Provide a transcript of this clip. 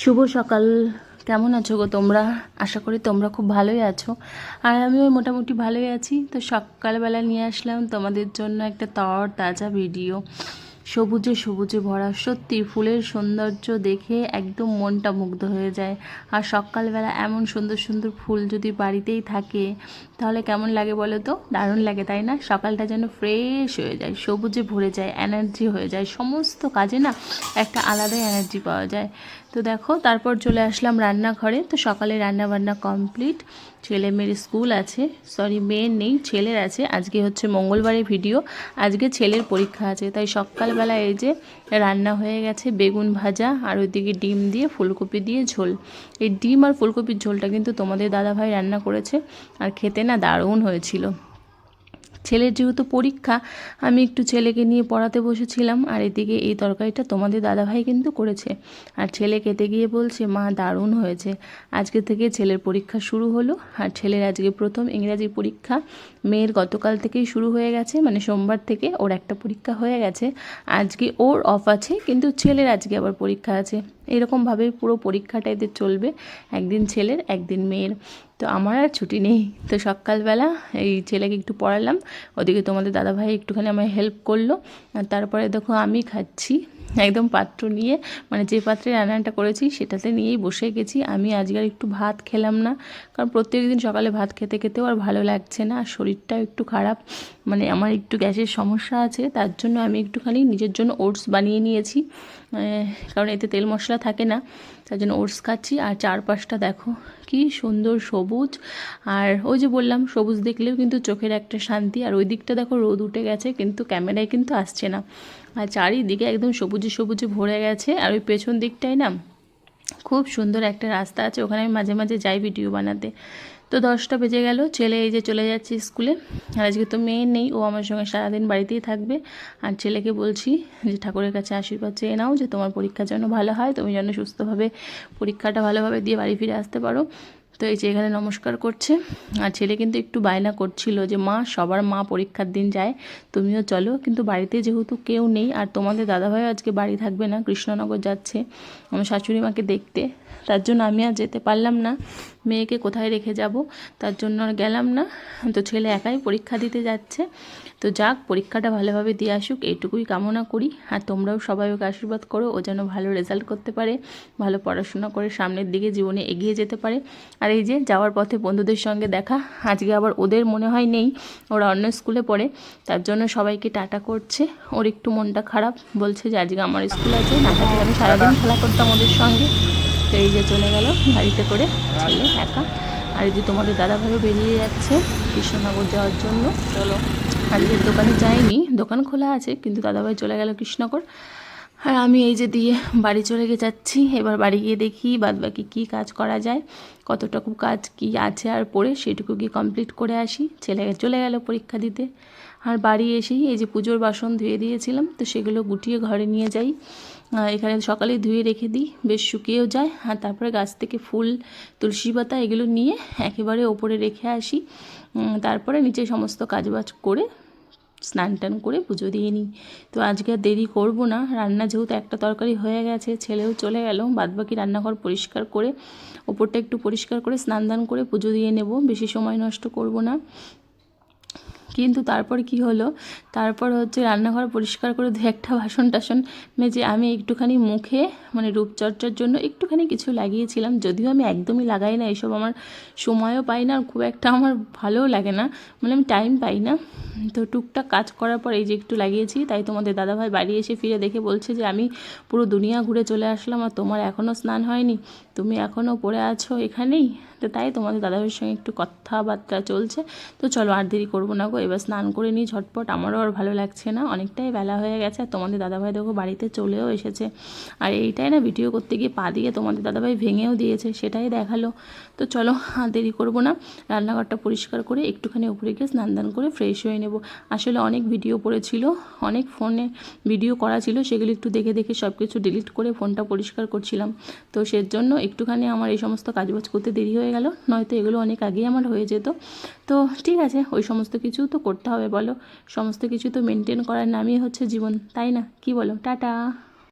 শুভ সকাল। কেমন আছো গো তোমরা? আশা করি তোমরা খুব ভালোই আছো। আর আমিও মোটামুটি ভালোই আছি। তো সকালবেলা নিয়ে আসলাম তোমাদের জন্য একটা তর তাজা ভিডিও। সবুজে সবুজে ভরা। সত্যি ফুলের সৌন্দর্য দেখে একদম মনটা মুগ্ধ হয়ে যায়। আর সকালবেলা এমন সুন্দর সুন্দর ফুল যদি বাড়িতেই থাকে, তাহলে কেমন লাগে বলো তো? দারুণ লাগে, তাই না? সকালটা যেন ফ্রেশ হয়ে যায়, সবুজে ভরে যায় এনার্জি হয়ে যায়। সমস্ত কাজে না একটা আলাদাই এনার্জি পাওয়া যায়। তো দেখো, তারপর চলে আসলাম রান্নাঘরে। তো সকালে রান্না বান্না কমপ্লিট। ছেলে মেয়ের স্কুল আছে। সরি মেয়ের নেই, ছেলের আছে। আজকে হচ্ছে মঙ্গলবারের ভিডিও। আজকে ছেলের পরীক্ষা আছে। তাই সকালবেলা এই যে রান্না হয়ে গেছে, বেগুন ভাজা আর ওইদিকে ডিম দিয়ে ফুলকপি দিয়ে ঝোল। এই ডিম আর ফুলকপির ঝোলটা কিন্তু তোমাদের দাদাভাই রান্না করেছে। আর খেতে না দারুণ হয়েছিল। ছেলের যেহেতু পরীক্ষা, আমি একটু ছেলেকে নিয়ে পড়াতে বসেছিলাম, আর এদিকে এই তরকারিটা তোমাদের দাদাভাই কিন্তু করেছে। আর ছেলে খেতে গিয়ে বলছে, মা, দারুণ হয়েছে। আজকে থেকে ছেলের পরীক্ষা শুরু হলো। আর ছেলের আজকে প্রথম ইংরাজি পরীক্ষা। মেয়ের গতকাল থেকেই শুরু হয়ে গেছে মানে সোমবার থেকে ওর একটা পরীক্ষা হয়ে গেছে। আজকে ওর অফ আছে, কিন্তু ছেলের আজকে আবার পরীক্ষা আছে। এরকমভাবেই পুরো পরীক্ষাটা এদের চলবে। একদিন ছেলের, একদিন মেয়ের। তো আমার আর ছুটি নেই। তো সকালবেলা এই ছেলেকে একটু পড়ালাম। ওদিকে তোমাদের দাদাভাই একটুখানি আমায় হেল্প করল। আর তারপরে দেখো আমি খাচ্ছি। একদম পাত্র নিয়ে মানে যে পাত্রে রান্নাটা করেছি সেটাতে নিয়েই বসে গেছি। আমি আজকে আর একটু ভাত খেলাম না, কারণ প্রত্যেক দিন সকালে ভাত খেতে খেতেও আর ভালো লাগছে না, আর শরীরটাও একটু খারাপ। মানে আমার একটু গ্যাসের সমস্যা আছে, তার জন্য আমি একটুখানি নিজের জন্য ওটস বানিয়ে নিয়েছি। কারণ এতে তেল মশলা থাকে না, তার জন্য ওটস খাচ্ছি। আর চারপাশটা দেখো, কি সুন্দর সবুজ। আর ওই যে বললাম, সবুজ দেখলেও কিন্তু চোখের একটা শান্তি। আর ওই দিকটা দেখো, রোদ উঠে গেছে, কিন্তু ক্যামেরায় কিন্তু আসছে না। আর চারিদিকে একদম সবুজে সবুজে ভরে গেছে আর ওই পেছন দিকটায় না খুব সুন্দর একটা রাস্তা আছে। ওখানে আমি মাঝে মাঝে যাই ভিডিও বানাতে। তো দশটা বেজে গেল, ছেলে এই যে চলে যাচ্ছে স্কুলে। আর আজকে তো মেয়ে নেই, ও আমার সঙ্গে সারাদিন বাড়িতেই থাকবে। আর ছেলেকে বলছি যে, ঠাকুরের কাছে আশীর্বাদ চেয়ে নাও যে, তোমার পরীক্ষা যেন ভালো হয়। তুমি যেন সুস্থভাবে পরীক্ষাটা ভালোভাবে দিয়ে বাড়ি ফিরে আসতে পারো। তো এই যে এখানে নমস্কার করছে। আর ছেলে কিন্তু একটু বায়না করছিল যে, মা, সবার মা পরীক্ষার দিন যায়, তুমিও চলো। কিন্তু বাড়িতে যেহেতু কেউ নেই, আর তোমাদের দাদাভাইও আজকে বাড়ি থাকবে না, কৃষ্ণনগর যাচ্ছে, আমার শাশুড়ি মাকে দেখতে। তার জন্য আমি আর যেতে পারলাম না। মেয়েকে কোথায় রেখে যাব? তার জন্য আর গেলাম না। তো ছেলে একাই পরীক্ষা দিতে যাচ্ছে। তো যাক, পরীক্ষাটা ভালোভাবে দিয়ে আসুক, এইটুকুই কামনা করি। আর তোমরাও সবাই ওকে আশীর্বাদ করো, ও যেন ভালো রেজাল্ট করতে পারে, ভালো পড়াশোনা করে সামনের দিকে জীবনে এগিয়ে যেতে পারে। আর এই যে, যাওয়ার পথে বন্ধুদের সঙ্গে দেখা, আজকে আবার ওদের মনে হয় নেই, ওরা অন্য স্কুলে পড়ে, তার জন্য সবাইকে টাটা করছে। ওর একটু মনটা খারাপ, বলছে যে আজকে আমার স্কুল আছে, না থাকলে আমি সারাদিন খেলা করতাম ওদের সঙ্গে। তো এই যে চলে গেল গাড়িতে করে ছেলে একা। আর এই যে তোমাদের দাদাভাইও বেরিয়ে যাচ্ছে কৃষ্ণনগর যাওয়ার জন্য। চলো, আজকের দোকানে যাইনি, দোকান খোলা আছে, কিন্তু দাদাভাই চলে গেল কৃষ্ণনগর। আর আমি এই যে দিয়ে বাড়ি চলে গিয়ে যাচ্ছি, এবার বাড়ি গিয়ে দেখি বাদ বাকি কী কাজ করা যায়, কতটুকু কাজ কি আছে আর পড়ে সেটুকু গিয়ে কমপ্লিট করে আসি। ছেলে চলে গেল পরীক্ষা দিতে। আর বাড়ি এসেই এই যে পুজোর বাসন ধুয়ে দিয়েছিলাম, তো সেগুলো গুটিয়ে ঘরে নিয়ে যাই। এখানে সকালে ধুয়ে রেখে দিই, বেশ শুকিয়েও যায়। আর তারপরে গাছ থেকে ফুল, তুলসী পাতা এগুলো নিয়ে একেবারে ওপরে রেখে আসি। তারপরে নিচে সমস্ত কাজবাজ করে স্নান টান করে পুজো দিয়ে নিই। তো আজকে আর দেরি করব না, রান্না যেহেতু একটা তরকারি হয়ে গেছে, ছেলেও চলে গেল, বাদবাকি রান্নাঘর পরিষ্কার করে, ওপরটা একটু পরিষ্কার করে স্নান দান করে পুজো দিয়ে নেব, বেশি সময় নষ্ট করব না। কিন্তু তারপর কি হলো? তারপর হচ্ছে রান্নাঘর পরিষ্কার করে দু একটা বাসন টাসন মেজে আমি একটুখানি মুখে মানে রূপচর্চার জন্য একটুখানি কিছু লাগিয়েছিলাম। যদিও আমি একদমই লাগাই না, এসব আমার সময়ও পাই না আর খুব একটা আমার ভালোও লাগে না মানে আমি টাইম পাই না। তো টুকটাক কাজ করার পর এই যে একটু লাগিয়েছি, তাই তোমাদের দাদাভাই বাড়ি এসে ফিরে দেখে বলছে যে, আমি পুরো দুনিয়া ঘুরে চলে আসলাম আর তোমার এখনও স্নান হয়নি, তুমি এখনও পড়ে আছো এখানেই? তো তাই তোমাদের দাদাভাইয়ের সঙ্গে একটু কথাবার্তা চলছে। তো চলো আর দেরি করব না গো, এবার স্নান করে নিই ঝটপট। আমারও আর ভালো লাগছে না, অনেকটাই বেলা হয়ে গেছে আর তোমাদের দাদাভাই দেখো বাড়িতে চলেও এসেছে। আর এইটাই না ভিডিও করতে গিয়ে পা দিয়ে তোমাদের দাদাভাই ভেঙেও দিয়েছে, সেটাই দেখাল। তো চলো আর দেরি করব না, রান্নাঘরটা পরিষ্কার করে একটুখানি উপরে গিয়ে স্নান দান করে ফ্রেশ হয়ে নেব। আসলে অনেক ভিডিও পড়েছিল, অনেক ফোনে ভিডিও করা ছিল, সেগুলো একটু দেখে দেখে সব কিছু ডিলিট করে ফোনটা পরিষ্কার করছিলাম। তো সেজন্য একটুখানি আমার এই সমস্ত কাজবাজ করতে দেরি হয়ে গেল, নয়তো এগুলো অনেক আগেই আমার হয়ে যেত। তো ঠিক আছে, ওই সমস্ত কিছু তো করতে হবে বলো। সমস্ত কিছু তো মেনটেন করার নামই হচ্ছে জীবন, তাই না? কি বলো? টাটা!